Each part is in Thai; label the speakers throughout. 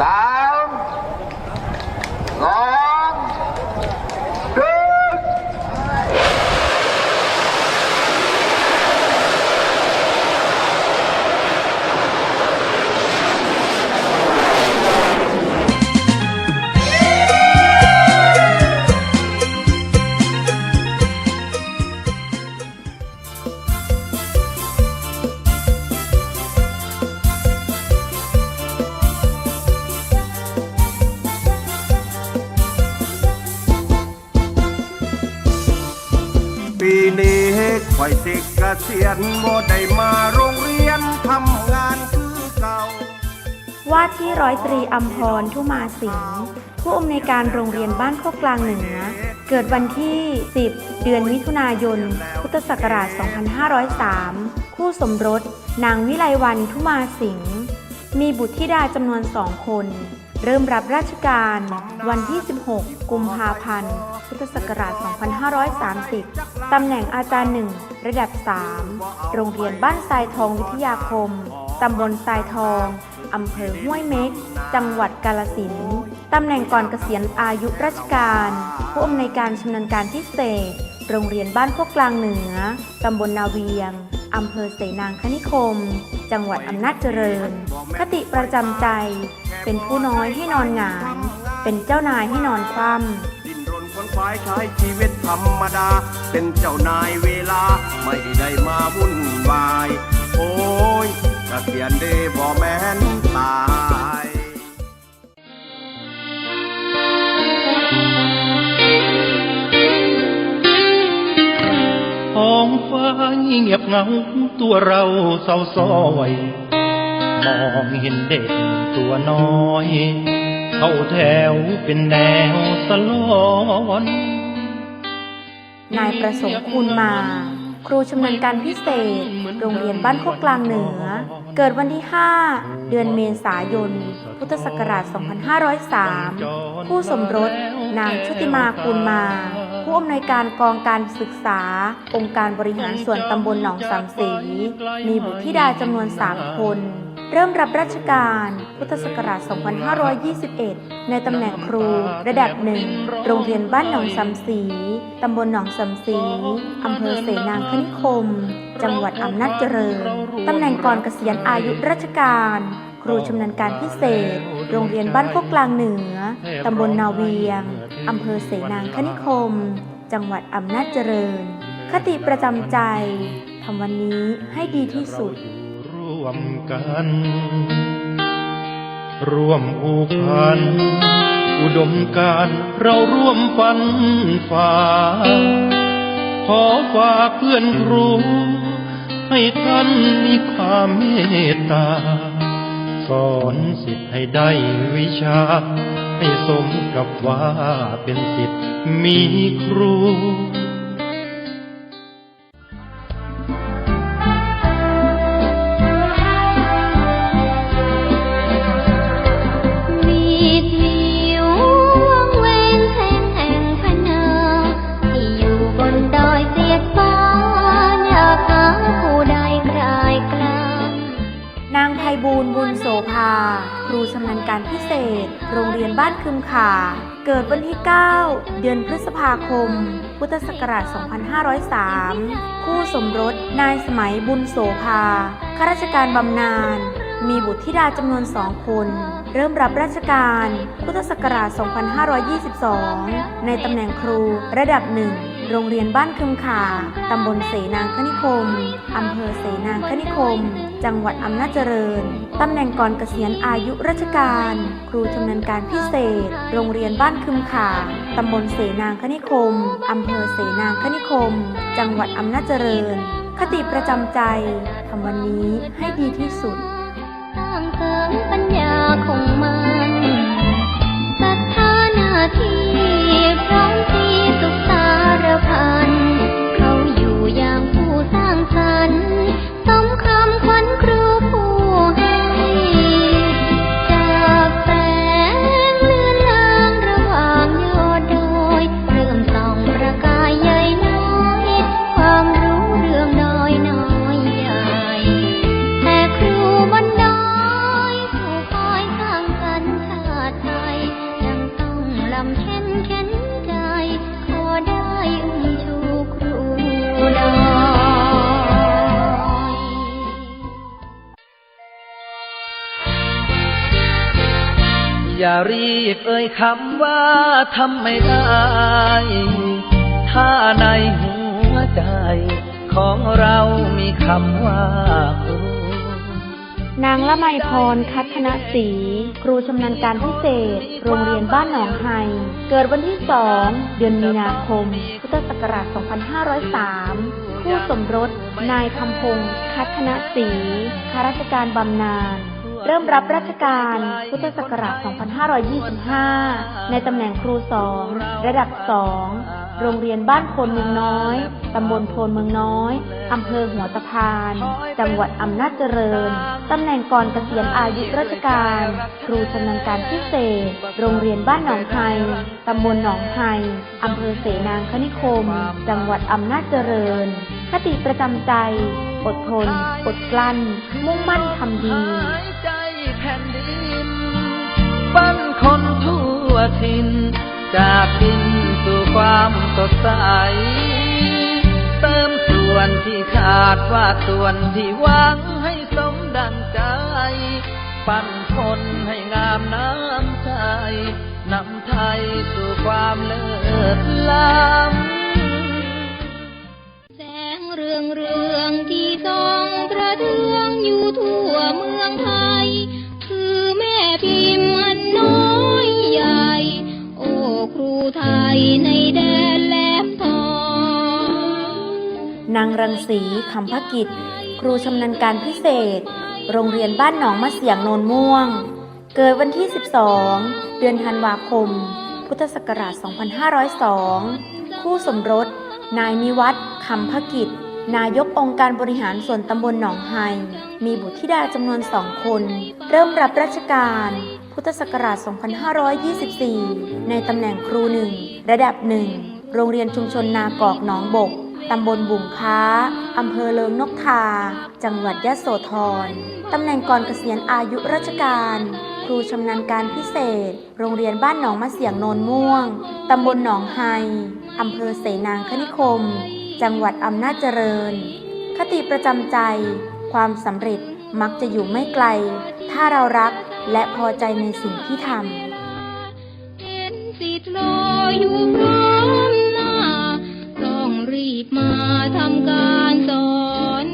Speaker 1: ส อ
Speaker 2: ยสิเกษียณบ่ได้มาโรงเรียนทำงานคือเก่า
Speaker 3: ว่าที่ร้อยตรีอัมพรทุมาสิงห์ผู้อำนวยการโรงเรียนบ้านโคกกลางเหนือ เกิดวันที่ 10 เดือนมิถุนายน พุทธศักราช 2503 คู่สมรส นางวิไลวันทุมาสิงห์มีบุตรธิดาจำนวนสองคน เริ่มรับราชการวันที่ 16 กุมภาพันธ์ พุทธศักราช 2530 ตำแหน่งอาจารย์หนึ่ง ระดับ 3 โรงเรียนบ้านทรายทองวิทยาคม ตำบลทรายทอง อำเภอห้วยเม็ก จังหวัดกาลสินตำแหน่งก่อนเกษียณอายุราชการ ผู้อำนวยการชำนาญการพิเศษ โรงเรียนบ้านพวกกลางเหนือ ตำบลนาเวียง อำเภอเสนางคณิคม จังหวัดอำนาจเจริญ คติประจำใจ เป็นผู้น้อยให้นอนหงาย เป็นเจ้านายให้นอนคว่ำ
Speaker 2: คนควายใช้ชีวิตธรรมดา เป็นเจ้านายเวลาไม่ได้มาวุ่นวาย โอ้ยเกียณเดบ่แม่นตาย
Speaker 4: ท้องฟ้าเงียบเงาตัวเราเศร้าซ้อย มองเห็นเด็กตัวน้อย เข้าแถวเป็นแนวสลอน
Speaker 3: นายประสงค์คูณมา ครูชำนาญการพิเศษ โรงเรียนบ้านโคกกลางเหนือ เกิดวันที่ 5 เดือนเมษายน พุทธศักราช 2503 ผู้สมรส นางชุติมาคูณมา ผู้อำนวยการกองการศึกษา องค์การบริหารส่วนตำบลหนองสามสี มีบุตรธิดาจำนวน 3 คน เริ่มรับราชการพุทธศักราช 2521 ในตำแหน่งครูระดับหนึ่ง โรงเรียนบ้านหนองสำสีตำบลหนองสำสีอำเภอเสนางคณิคม จังหวัดอำนาจเจริญ ตำแหน่งก่อนเกษียณอายุราชการ ครูชำนาญการพิเศษ โรงเรียนบ้านโคกกลางเหนือ ตำบลนาเวียง อำเภอเสนางคณิคม จังหวัดอำนาจเจริญ คติประจำใจทำวันนี้ให้ดีที่สุด
Speaker 4: วมกัน ร่วมผูกพัน อุดมการเราร่วมฝันฝ่า ขอฝากเพื่อนครู ให้ท่านมีความเมตตา สอนสิทธิ์ให้ได้วิชา ให้สมกับว่าเป็นสิทธิ์มีครู
Speaker 3: ญการโรงเรียนบ้านคึมขา เกิดวันที่ 9 เดือนพฤษภาคม พุทธศักราช 2503 คู่สมรส นายสมัยบุญโสภา ข้าราชการบำนาญ มีบุตรธิดาจำนวนสองคน เริ่มรับราชการ พุทธศักราช 2522 ในตำแหน่งครูระดับหนึ่ง โรงเรียนบ้านคึมขาตำบลเสนางคณิคม อำเภอเสนางคณิคม จังหวัดอำนาจเจริญ ตำแหน่งก่อนเกษียณอายุราชการ ครูชำนาญการพิเศษ โรงเรียนบ้านคึมขาตำบลเสนางคณิคม อำเภอเสนางคณิคม จังหวัดอำนาจเจริญ คติประจำใจ ทำวันนี้ให้ดีที่สุด
Speaker 5: ยคำว่า
Speaker 6: ทำไม่ได้ ถ้าในหัวใจ ของเรามีคำว่า
Speaker 3: นางละไมพรคัทนศรีครูชำนาญการพิเศษ โรงเรียนบ้านหนองไฮ เกิดวันที่ 2 เดือนมีนาคม พุทธศักราช 2503 คู่สมรส นายคำพงศ์คัทนศรีข้าราชการบำนาญ เริ่มรับราชการพุทธศักราช 2525 ในตำแหน่งครูสองระดับ2โรงเรียนบ้านโพนเมืองน้อย ตำบลโพนเมืองน้อย อำเภอหัวตะพาน จังหวัดอำนาจเจริญ ตำแหน่งก่อนเกษียณอายุราชการ ครูชำนาญการพิเศษ โรงเรียนบ้านหนองไฮตำบลหนองไฮอำเภอเสนางคณิคม จังหวัดอำนาจเจริญ คติประจำใจ อดทน อดกลั้น มุ่งมั่นทำดี
Speaker 6: แผ่นดินปั้นคนทั่วถิ่น จากดินสู่ความสดใส เติมส่วนที่ขาดว่าส่วนที่หวังให้สมดังใจ ปั้นคนให้งามน้ำใจนำไทยสู่ความเลิศล้ำ
Speaker 5: แสงเรืองเรืองที่ส่องประเทืองอยู่ทั่วเมืองไทย ในแดนแหลมทอง
Speaker 3: นางรังสีคำพกิจ ครูชำนาญการพิเศษ โรงเรียนบ้านหนองมะเสียงโนนม่วง เกิดวันที่ 12 เดือนธันวาคม พุทธศักราช 2502 คู่สมรส นายนิวัฒน์คำพกิจ นายกองค์การบริหารส่วนตำบลหนองไฮมีบุตรธิดาจำนวนสองคน เริ่มรับราชการ พุทธศักราช 2524 ในตำแหน่งครูหนึ่ง ระดับหนึ่งโรงเรียนชุมชนนากอกหนองบก ตำบลบุ่งค้า อำเภอเลิงนกทา จังหวัดยะโสธร ตำแหน่งก่อนเกษียณอายุราชการ ครูชำนาญการพิเศษ โรงเรียนบ้านหนองมะเสียงโนนม่วง ตำบลหนองไฮ อำเภอเสนางคณิคม จังหวัดอำนาจเจริญ คติประจำใจ ความสำเร็จมักจะอยู่ไม่ไกล ถ้าเรารักและพอใจในสิ่งที่ทำ
Speaker 5: สิทธิ์รออยู่พร้อมหน้า ต้องรีบมาทำการสอน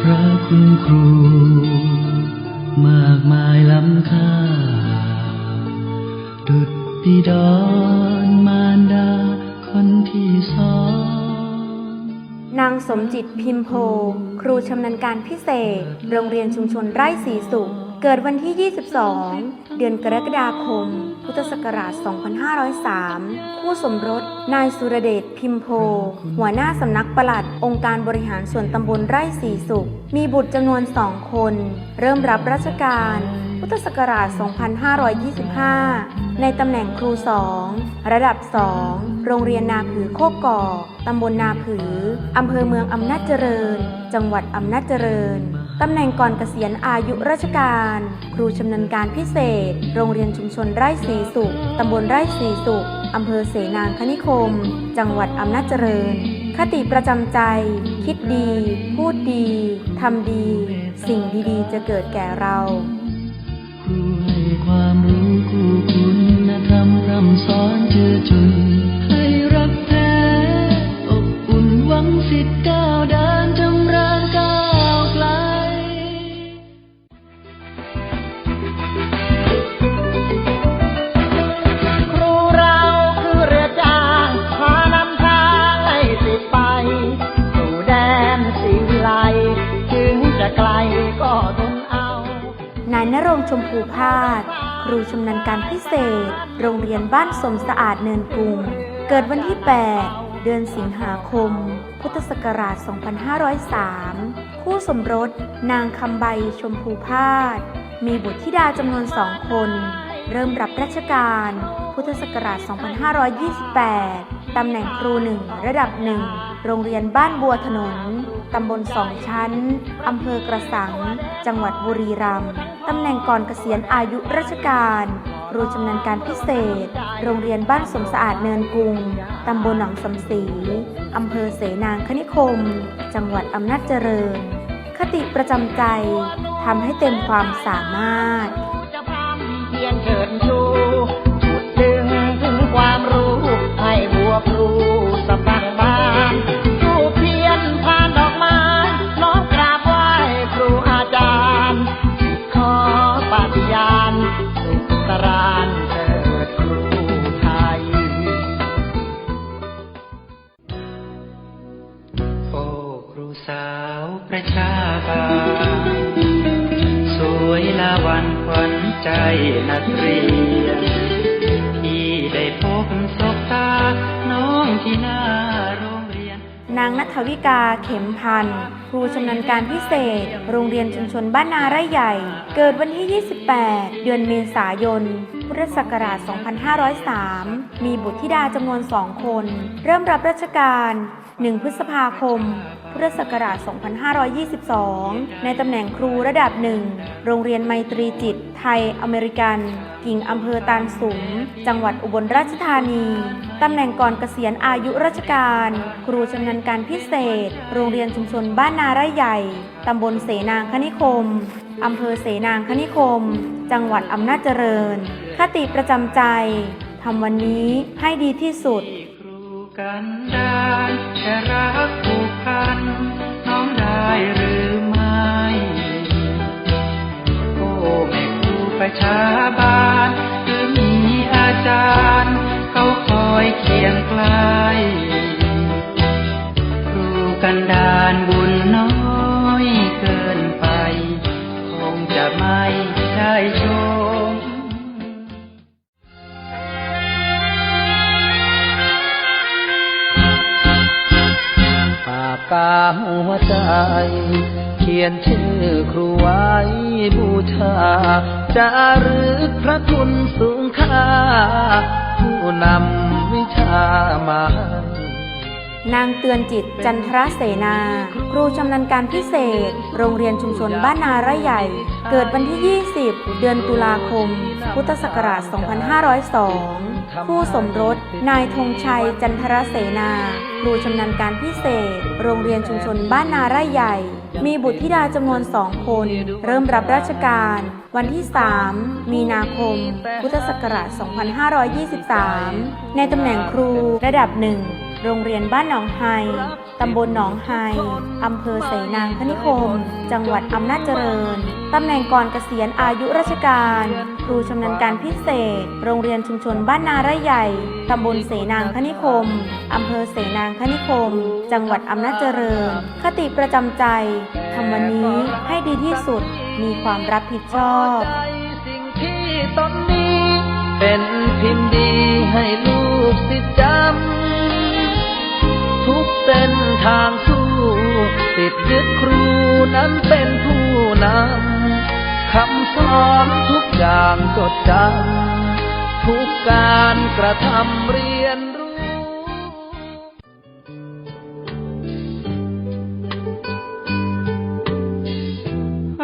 Speaker 7: พระคุณครู มากมายล้ำค่า ดุจบิดอนมารดาคนที่สอง
Speaker 3: นางสมจิตพิมโพ ครูชำนาญการพิเศษ โรงเรียนชุมชนไร่สีสุข เกิดวันที่ 22 เดือนกรกฎาคม พุทธศักราช 2503 คู่สมรส นายสุรเดชพิมโพ หัวหน้าสำนักปลัด องค์การบริหารส่วนตำบลไร่สีสุข มีบุตรจำนวนสองคน เริ่มรับราชการ พุทธศักราช 2525 ในตำแหน่งครูสองระดับ2โรงเรียนนาผือโคกก่อตำบลนาผือ อำเภอเมืองอำนาจเจริญ จังหวัดอำนาจเจริญ ตำแหน่งก่อนเกษียณอายุราชการ ครูชำนาญการพิเศษ โรงเรียนชุมชนไร่สีสุข ตำบลไร่สีสุข อำเภอเสนางคณิคม จังหวัดอำนาจเจริญ คติประจำใจ คิดดี พูดดี ทำดี สิ่งดีๆ จะเกิดแก่เรา
Speaker 7: ครูให้ความรู้ครูคุณธรรมรำสอนเชื่อจุนให้รักแท้อบอุ่นหวังสิทธิ์ก้าวเดิน
Speaker 3: ชมพูพาดครูชำนาญการพิเศษ โรงเรียนบ้านสมสะอาดเนินกรุง เกิดวันที่ 8 เดือนสิงหาคม พุทธศักราช 2503 คู่สมรส นางคำใบชมพูพาดมีบุตรธิดาจำนวนสองคน เริ่มรับราชการ พุทธศักราช 2528 ตำแหน่งครูหนึ่งระดับหนึ่ง โรงเรียนบ้านบัวถนน ตำบลสองชั้น อำเภอกระสัง จังหวัดบุรีรัมย์ ตำแหน่งก่อนเกษียณอายุราชการครูชำนาญการพิเศษ โรงเรียนบ้านสมสะอาดเนินกรุง ตำบลหนองสำศรี อำเภอเสนางคณิคม จังหวัดอำนาจเจริญ คติประจำใจ ทำให้เต็มความสามารถ
Speaker 8: จะพำเพียงเชิญชูจุดดึงถึงความรู้ให้บัวครู วัน
Speaker 6: ขวัญใจนักเรียนที่ได้พบสบตาน้องที่หน้าโรงเรียน
Speaker 3: นางนัทวิกาเข็มพันธ์ครูชำนาญการพิเศษ โรงเรียนชุมชนบ้านนาไร่ใหญ่ เกิดวันที่ 28 เดือนเมษายน พุทธศักราช 2503 มีบุตรธิดาจำนวนสองคน เริ่มรับราชการ 1 พฤษภาคม พุทธศักราช 2522 ในตำแหน่งครูระดับหนึ่ง โรงเรียนไมตรีจิต ไทยอเมริกัน กิ่งอำเภอตาลสุม จังหวัดอุบลราชธานี ตำแหน่งก่อนเกษียณอายุราชการ ครูชำนาญการพิเศษ โรงเรียนชุมชนบ้านนาไร่ใหญ่ ตำบลเสนางคณิคม อำเภอเสนางคณิคม จังหวัดอำนาจเจริญ คติประจำใจทำวันนี้ให้ดีที่สุด
Speaker 6: กันดานแค่รักผูกพันน้องได้หรือไม่ โอ้แม่ครูประชาบา หั
Speaker 8: วใจ เขียนชื่อครูไว้บูชาจารึกพระคุณสูงค่า ผู้นำวิชามาให้
Speaker 3: นางเตือนจิตจันทรเสนา ครูชำนาญการพิเศษ โรงเรียนชุมชนบ้านนาไร่ใหญ่ เกิดวันที่ 20 เดือนตุลาคม พุทธศักราช 2502 คู่สมรส นายธงชัย จันทรเสนา ครูชำนาญการพิเศษ โรงเรียนชุมชนบ้านนาไร่ใหญ่ มีบุตรธิดาจำนวนสองคน เริ่มรับราชการ วันที่ 3 มีนาคม พุทธศักราช 2523 ในตำแหน่งครูระดับหนึ่ง โรงเรียนบ้านหนองไฮตำบลหนองไฮอำเภอเสนางคณิคม จังหวัดอำนาจเจริญ ตำแหน่งก่อนเกษียณอายุราชการ ครูชำนาญการพิเศษ โรงเรียนชุมชนบ้านนาไร่ใหญ่ ตำบลเสนางคณิคม อำเภอเสนางคณิคม จังหวัดอำนาจเจริญ คติประจำใจ ทำวันนี้ให้ดีที่สุด มีความรับผิดชอบ
Speaker 6: สิ่งที่ตอนนี้ เป็นพิมพ์ดีให้ลูกสิจำ เส้นทางสู้ติดยึดครูนั้นเป็นผู้นำคำสอนทุกอย่างจดจำทุกการกระทำเรียนรู้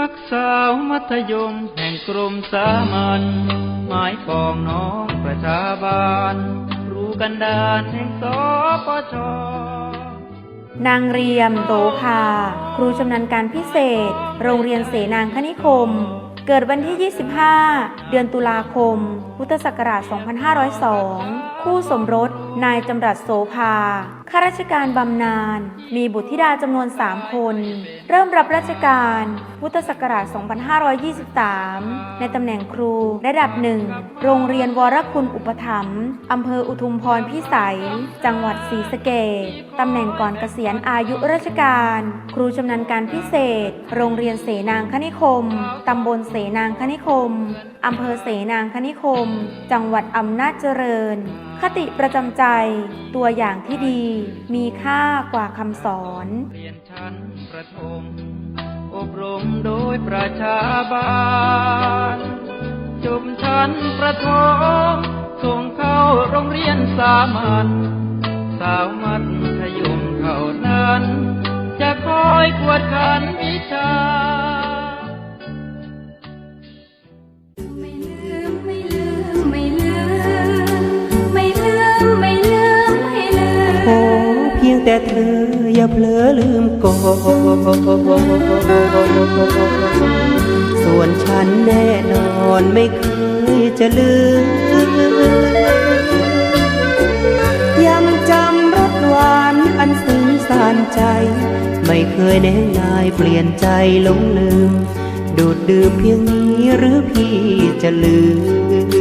Speaker 6: ักสาวมัธยมแห่งกรมสามัญหมายปองน้องประชาบาลรู้กันดานแห่งสปช
Speaker 3: นางเรียมโตภา ครูชำนาญการพิเศษ โรงเรียนเสนางคณิคม เกิดวันที่ 25 เดือนตุลาคม พุทธศักราช 2502 คู่สมรส นายจำรัดโสภา ข้าราชการบำนาญ มีบุตรธิดาจำนวน 3 คน เริ่มรับราชการ พุทธศักราช 2523 ในตำแหน่งครู ระดับหนึ่ง โรงเรียนวรคุณอุปถัมภ์อำเภออุทุมพรพิสัย จังหวัดศรีสะเกษตำแหน่งก่อนเกษียณอายุราชการ ครูชำนาญการพิเศษ โรงเรียนเสนางคณิคม ตำบลเสนางคณิคม อำเภอเสนางคณิคม จังหวัดอำนาจเจริญ คติประจำใจ ตัวอย่างที่ดีมีค่ากว่าคำสอน
Speaker 6: เรียนชั้นประถมอบรมโดยประชาบาลจบชั้นประถมส่งเข้าโรงเรียนสามัญสาวมัธยมเท่านั้น จะคอยกวดขันวิชา
Speaker 9: แต่เธออย่าเผลอลืมก่อนส่วนฉันแน่นอนไม่เคยจะลืม ยังจำรสหวานอันซึ้งสานใจ ไม่เคยแน่นายเปลี่ยนใจหลงลืม ดูดดื่มเพียงนี้หรือพี่จะลืม